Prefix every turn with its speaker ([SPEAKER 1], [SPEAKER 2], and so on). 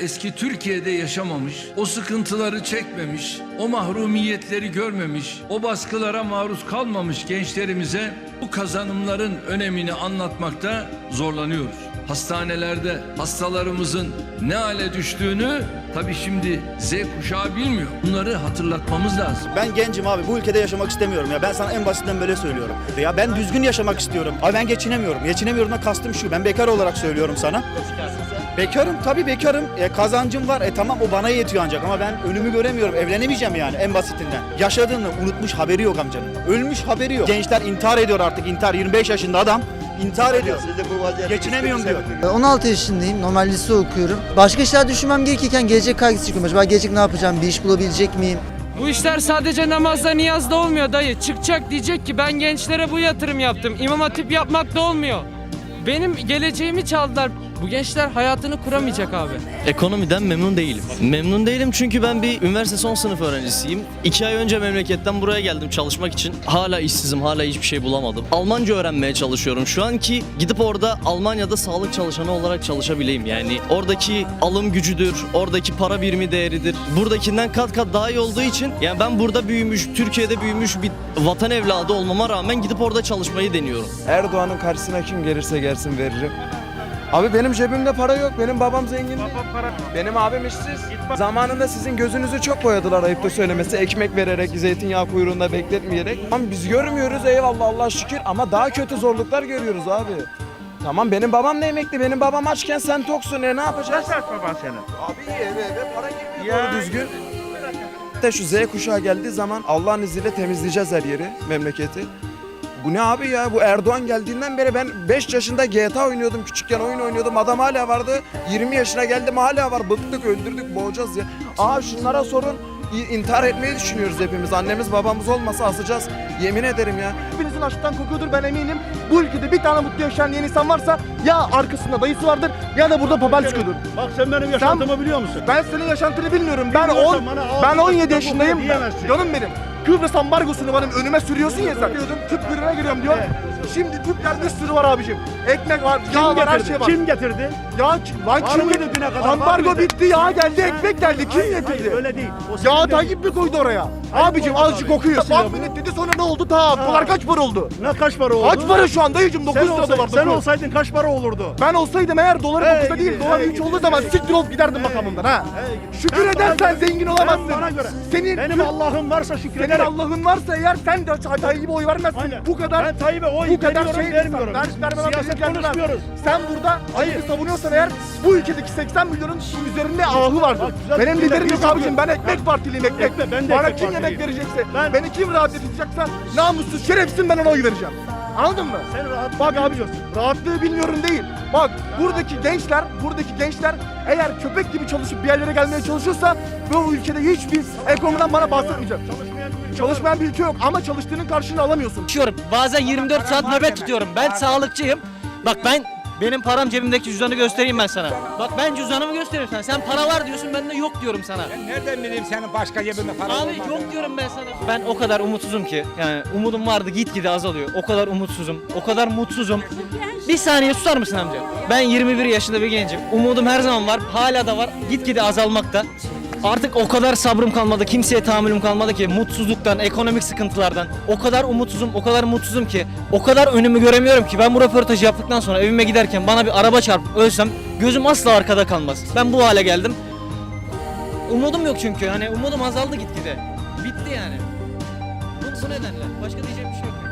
[SPEAKER 1] eski Türkiye'de yaşamamış, o sıkıntıları çekmemiş, o mahrumiyetleri görmemiş, o baskılara maruz kalmamış gençlerimize bu kazanımların önemini anlatmakta zorlanıyoruz. Hastanelerde hastalarımızın ne hale düştüğünü tabii şimdi Z kuşağı bilmiyor. Bunları hatırlatmamız lazım.
[SPEAKER 2] Ben gencim abi bu ülkede yaşamak istemiyorum ya. Ben sana en basitinden böyle söylüyorum. Ya ben düzgün yaşamak istiyorum. Abi ben geçinemiyorum. Geçinemiyorum da kastım şu. Ben bekar olarak söylüyorum sana. Bekarım tabii bekarım. E, kazancım var. E tamam o bana yetiyor ancak ama ben önümü göremiyorum. Evlenemeyeceğim yani en basitinden. Yaşadığını unutmuş haberi yok amcanın. Ölmüş haberi yok. Gençler intihar ediyor artık. intihar 25 yaşında adam intihar ediyor. Geçinemiyorum diyor.
[SPEAKER 3] 16 yaşındayım. Normal lise okuyorum. Başka işler düşünmem gerekirken gelecek kaygısı çıkıyorum. Acaba gelecek ne yapacağım? Bir iş bulabilecek miyim?
[SPEAKER 4] Bu işler sadece namazda niyazda olmuyor dayı. Çıkacak diyecek ki ben gençlere bu yatırım yaptım. İmam hatip yapmak da olmuyor. Benim geleceğimi çaldılar. Bu gençler hayatını kuramayacak abi.
[SPEAKER 5] Ekonomiden memnun değilim. Memnun değilim çünkü ben bir üniversite son sınıf öğrencisiyim. İki ay önce memleketten buraya geldim çalışmak için. Hala işsizim, hala hiçbir şey bulamadım. Almanca öğrenmeye çalışıyorum şu an ki gidip orada Almanya'da sağlık çalışanı olarak çalışabileyim. Yani oradaki alım gücüdür, oradaki para birimi değeridir. Buradakinden kat kat daha iyi olduğu için yani ben burada büyümüş, Türkiye'de büyümüş bir vatan evladı olmama rağmen gidip orada çalışmayı deniyorum.
[SPEAKER 6] Erdoğan'ın karşısına kim gelirse gelsin veririm. Abi benim cebimde para yok. Benim babam zengin değil. Benim abim işsiz. Zamanında sizin gözünüzü çok boyadılar ayıpta söylemesi. Ekmek vererek, zeytinyağı kuyruğunda bekletmeyerek. Ama biz görmüyoruz eyvallah Allah şükür ama daha kötü zorluklar görüyoruz abi. Tamam benim babam da emekli. Benim babam açken sen toksun. E ne yapacağız?
[SPEAKER 7] Nasıl aç baban senin?
[SPEAKER 6] Abi iyi eve eve para girmiyor
[SPEAKER 7] Ya.
[SPEAKER 6] doğru düzgün. De şu Z kuşağı geldiği zaman Allah'ın izniyle temizleyeceğiz her yeri, memleketi. Bu ne abi ya? Bu Erdoğan geldiğinden beri ben 5 yaşında GTA oynuyordum. Küçükken oyun oynuyordum. Adam hala vardı. 20 yaşına geldim hala var. Bıktık, öldürdük, boğacağız ya. Aa şunlara sorun. İ- intihar etmeyi düşünüyoruz hepimiz. Annemiz babamız olmasa asacağız. Yemin ederim ya.
[SPEAKER 8] Hepinizin açlıktan kokuyordur ben eminim. Bu ülkede bir tane mutlu yaşayan diyen insan varsa ya arkasında dayısı vardır ya da burada papel çıkıyordur.
[SPEAKER 7] Bak sen benim yaşantımı biliyor musun?
[SPEAKER 8] Ben senin yaşantını bilmiyorum. Ben
[SPEAKER 7] Bilmiyorsan
[SPEAKER 8] 10
[SPEAKER 7] bana ağzına
[SPEAKER 8] ben 17
[SPEAKER 7] sıkı
[SPEAKER 8] yaşındayım.
[SPEAKER 7] diyemezsin.
[SPEAKER 8] Canım benim. Kıbrıs ambargosunu benim önüme sürüyorsun ya sen. Tüp kuyruğuna giriyorum diyor. Şimdi tüpler bir sürü var abicim. Ekmek var,
[SPEAKER 7] Kim
[SPEAKER 8] yağ var, her
[SPEAKER 7] getirdi?
[SPEAKER 8] şey var.
[SPEAKER 7] Kim getirdi?
[SPEAKER 8] Ya kim- lan
[SPEAKER 7] Var
[SPEAKER 8] kim
[SPEAKER 7] mıydı
[SPEAKER 8] getirdi?
[SPEAKER 7] düne kadar? Var
[SPEAKER 8] Ambargo
[SPEAKER 7] mıydı?
[SPEAKER 8] bitti, yağ geldi, ekmek geldi. Kim
[SPEAKER 7] Hayır,
[SPEAKER 8] getirdi?
[SPEAKER 7] Hayır öyle değil. O
[SPEAKER 8] Ya
[SPEAKER 7] senin
[SPEAKER 8] Tayyip mi koydu oraya? Abicim
[SPEAKER 7] koydum
[SPEAKER 8] azıcık
[SPEAKER 7] abi.
[SPEAKER 8] okuyor.
[SPEAKER 7] Ya
[SPEAKER 8] Bak millet dedi sonra ne oldu? Ta dolar kaç para oldu?
[SPEAKER 7] Ne kaç para oldu?
[SPEAKER 8] Kaç para şu an dayıcım? 9
[SPEAKER 7] Sen,
[SPEAKER 8] lira
[SPEAKER 7] olsaydın,
[SPEAKER 8] dolar.
[SPEAKER 7] sen
[SPEAKER 8] dokuz.
[SPEAKER 7] olsaydın kaç para olurdu?
[SPEAKER 8] Ben olsaydım eğer doları
[SPEAKER 7] Hey
[SPEAKER 8] 9'da değil
[SPEAKER 7] gidi,
[SPEAKER 8] dolar
[SPEAKER 7] hey
[SPEAKER 8] 3
[SPEAKER 7] gidi,
[SPEAKER 8] olduğu zaman
[SPEAKER 7] hey
[SPEAKER 8] siktir olup giderdim makamımdan ha.
[SPEAKER 7] Hey,
[SPEAKER 8] Şükür
[SPEAKER 7] sen bana
[SPEAKER 8] edersen
[SPEAKER 7] göre-
[SPEAKER 8] zengin olamazsın.
[SPEAKER 7] Bana göre.
[SPEAKER 8] Senin
[SPEAKER 7] Benim Allah'ım varsa
[SPEAKER 8] senin
[SPEAKER 7] şükrederim.
[SPEAKER 8] Allah'ın varsa eğer sen de Tayyip'e oy vermezsin.
[SPEAKER 7] Aynen.
[SPEAKER 8] Bu kadar
[SPEAKER 7] Ben Tayyip'e oy
[SPEAKER 8] bu kadar şey
[SPEAKER 7] vermiyorum.
[SPEAKER 8] Ver,
[SPEAKER 7] Biz
[SPEAKER 8] vermeden
[SPEAKER 7] siyaset konuşmuyoruz.
[SPEAKER 8] Sen burada Tayyip'i savunuyorsan eğer bu ülkedeki 80 milyonun üzerinde ahı vardır.
[SPEAKER 7] Bak,
[SPEAKER 8] Benim liderim
[SPEAKER 7] lider
[SPEAKER 8] yok abicim. Ben ekmek partiliyim ekmek.
[SPEAKER 7] Ekmek, ben de
[SPEAKER 8] Bana
[SPEAKER 7] ekmek
[SPEAKER 8] kim yemek verecekse,
[SPEAKER 7] Ben-
[SPEAKER 8] beni kim rahat edecekse namussuz şerefsin ben ona oy vereceğim. Anladın mı?
[SPEAKER 7] Sen rahat
[SPEAKER 8] Bak abi
[SPEAKER 7] biliyorsun.
[SPEAKER 8] rahatlığı bilmiyorum değil. Bak buradaki gençler, buradaki gençler eğer köpek gibi çalışıp bir yerlere gelmeye çalışıyorsa bu ülkede hiçbir ekonomiden bana bahsetmeyecek. Çalışmayan bir ülke yok ama çalıştığının karşılığını alamıyorsun.
[SPEAKER 9] Çalışıyorum. Bazen 24 saat nöbet tutuyorum. Ben sağlıkçıyım. Bak ben benim param cebimdeki cüzdanı göstereyim ben sana. Bak ben cüzdanımı gösteriyorum sana. Sen para var diyorsun ben de yok diyorum sana.
[SPEAKER 10] Nereden bileyim senin başka cebinde para
[SPEAKER 9] Abi
[SPEAKER 10] olmadığını?
[SPEAKER 9] yok diyorum ben sana. Ben o kadar umutsuzum ki. Yani umudum vardı gitgide azalıyor. O kadar umutsuzum. O kadar mutsuzum. Bir saniye susar mısın amca? Ben 21 yaşında bir gencim. Umudum her zaman var. Hala da var. Gitgide azalmakta. Artık o kadar sabrım kalmadı, kimseye tahammülüm kalmadı ki mutsuzluktan, ekonomik sıkıntılardan. O kadar umutsuzum, o kadar mutsuzum ki. O kadar önümü göremiyorum ki ben bu röportajı yaptıktan sonra evime giderken bana bir araba çarpıp ölsem gözüm asla arkada kalmaz. Ben bu hale geldim. Umudum yok çünkü. Hani umudum azaldı gitgide. Bitti yani. Bu, bu nedenle. Başka diyeceğim bir şey yok.